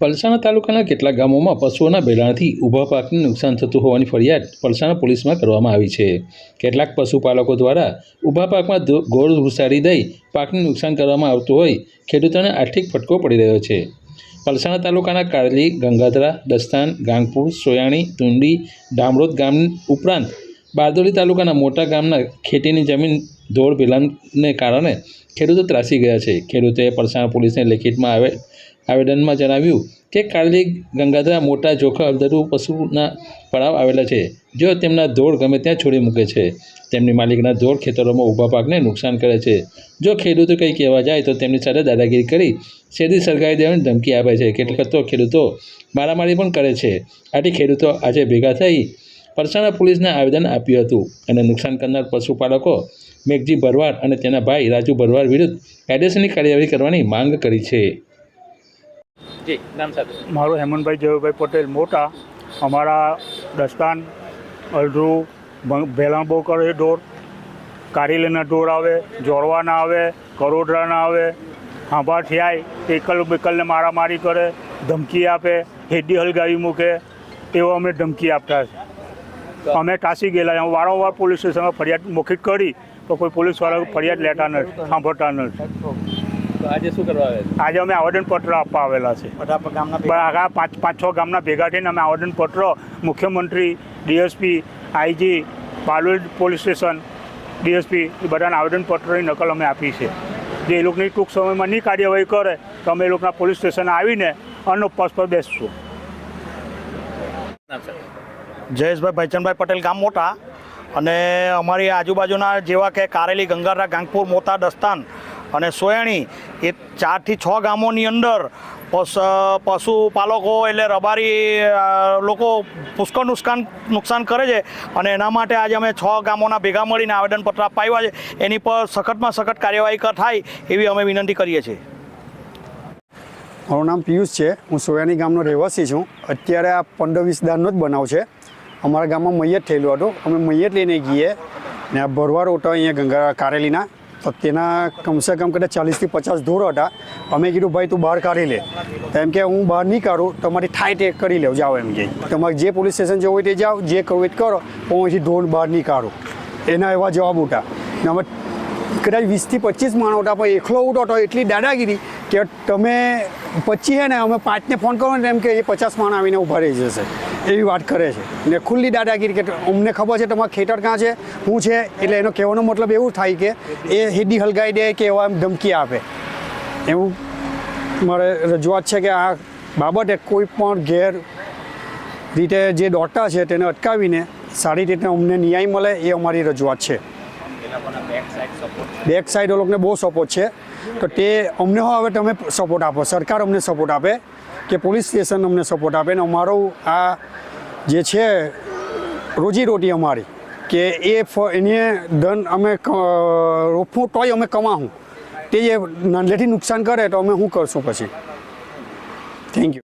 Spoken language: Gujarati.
પલસાણા તાલુકાના કેટલાક ગામોમાં પશુઓના બેલાણથી ઊભા પાકને નુકસાન થતું હોવાની ફરિયાદ પલસાણા પોલીસમાં કરવામાં આવી છે. કેટલાક પશુપાલકો દ્વારા ઊભા પાકમાં ગોળ ઘુસાડી દઈ પાકને નુકસાન કરવામાં આવતું હોય, ખેડૂતોને આર્થિક ફટકો પડી રહ્યો છે. પલસાણા તાલુકાના કારલી, ગંગાધરા, દસ્તાન, ગાંગપુર, સોયાણી, તુંડી, ડામરોદ ગામ ઉપરાંત બારદોલી તાલુકાના મોટા ગામના ખેતીની જમીન ધોળ ભેલાને કારણે ખેડૂતો ત્રાસી ગયા છે. ખેડૂતોએ પરસાણ પોલીસને લેખિતમાં આવે, આવેદનમાં જણાવ્યું કે કાલી ગંગાધરા મોટા જોખા હલદરુ પશુના પડાવ આવેલા છે. જો તેમના ધોળ ગમે ત્યાં છોડી મૂકે છે, તેમની માલિકના ધોળ ખેતરોમાં ઊભા પાકને નુકસાન કરે છે. જો ખેડૂતો કંઈ કહેવા જાય તો તેમની સાથે દાદાગીરી કરી શેરી સળગાવી દેવાની ધમકી આપે છે. કેટલાક તો ખેડૂતો મારામારી પણ કરે છે. આથી ખેડૂતો આજે ભેગા થઈ પરસાણા પોલીસને આવેદન આપ્યું હતું અને નુકસાન કરનાર પશુપાલકો મેઘજી ભરવાડ અને તેના ભાઈ રાજુ ભરવાડ વિરુદ્ધ કાયદેસરની કાર્યવાહી કરવાની માંગ કરી છે. મારો મારું હેમંતભાઈ જયુભાઈ પટેલ મોટા. અમારા દસ્તાન અલધ્રુ ભેલાંબો બહુ કરે ઢોર. કારેલીના ઢોર આવે જોરવાના આવે કરોડરાના આવે. હાંભા આય એકલ બેકલને મારામારી કરે ધમકી આપે હેડી હલગાવી મૂકે તેઓ અમે ધમકી આપતા છે. અમે ટાંસી ગયેલા. વારંવાર પોલીસ સ્ટેશનમાં ફરિયાદ મોખિત કરી તો કોઈ પોલીસવાળા ફરિયાદ લેતા નથી સાંભળતા નથી. તો આજે શું કરવા આવે આજે અમે આવેદનપત્ર આપવા આવેલા છે. આગા પાંચ પાંચ છ ગામના ભેગા થઈને અમે આવેદનપત્ર મુખ્યમંત્રી DSP IG Balod police station DSP એ બધાના આવેદનપત્રની નકલ અમે આપી છે. જે એ લોકોની ટૂંક સમયમાં નહીં કાર્યવાહી કરે તો અમે એ લોકોના પોલીસ સ્ટેશન આવીને અનુપવાસ પર બેસશું. જયેશભાઈ ભાઈચંદભાઈ પટેલ ગામ મોટા. અને અમારી આજુબાજુના જેવા કે કારેલી, ગંગારા, ગાંગપુર, મોતા, દસ્તાન અને સોયાણી એ ચારથી છ ગામોની અંદર પશ પશુપાલકો એટલે રબારી લોકો પુષ્કળ નુકસાન નુકસાન કરે છે અને એના માટે આજે અમે છ ગામોના ભેગા મળીને આવેદનપત્ર અપાવ્યા છે. એની પર સખતમાં સખત કાર્યવાહી થાય એવી અમે વિનંતી કરીએ છીએ. મારું નામ પિયુષ છે. હું સોયાની ગામનો રહેવાસી છું. અત્યારે આ પંદર વીસ દાનનો જ બનાવ છે. અમારા ગામમાં મૈયત થયેલું હતું. અમે મૈયત લઈને ગઈએ ને આ ભરવા રોટા અહીંયા ગંગા કારેલીના. તો તેના કમસે કમ કદાચ ચાલીસથી પચાસ ધોર હતા. અમે કીધું, ભાઈ, તું બહાર કાઢી લે. તો એમ કે, હું બહાર નહીં કાઢું તમારી થાય ટેક કરી લેવ. જાઓ એમ કે. તમારે જે પોલીસ સ્ટેશન જવું હોય તે જાઓ, જે કરવું હોય કરો હું અહીંથી ધોર બહાર નહીં કાઢું. એના એવા જવાબ ઉઠા ને અમે કદાચ વીસથી પચીસ માણસ હતા પણ એકલો ઉઠો હતો એટલી દાદાગીરી કે તમે પચી હે ને, અમે પાંચને ફોન કરો ને, એમ કે, એ પચાસ માણસ આવીને ઊભા રહી જશે. એવી વાત કરે છે. ને ખુલ્લી દાદાગીરી કે અમને ખબર છે તમારે ખેતર ક્યાં છે શું છે, એટલે એનો કહેવાનો મતલબ એવું થાય કે એ હેડી હલગાઈ દે કે એવા એમ ધમકી આપે. એવું મારે રજૂઆત છે કે આ બાબતે કોઈ પણ ગેર રીતે જે દોટા છે, તેને અટકાવીને સારી રીતે અમને ન્યાય મળે એ અમારી રજૂઆત છે. બેક સાઈડ લોકોને બહુ સપોર્ટ છે. તો તે અમને હવે તમે સપોર્ટ આપો. સરકાર અમને સપોર્ટ આપે કે પોલીસ સ્ટેશન અમને સપોર્ટ આપે. ને અમારું આ જે છે, રોજીરોટી અમારી કે એ એને ધન અમે રોપવું તોય અમે કમાવું તે જે નાનલેથી નુકસાન કરે તો અમે શું કરશું પછી? Thank you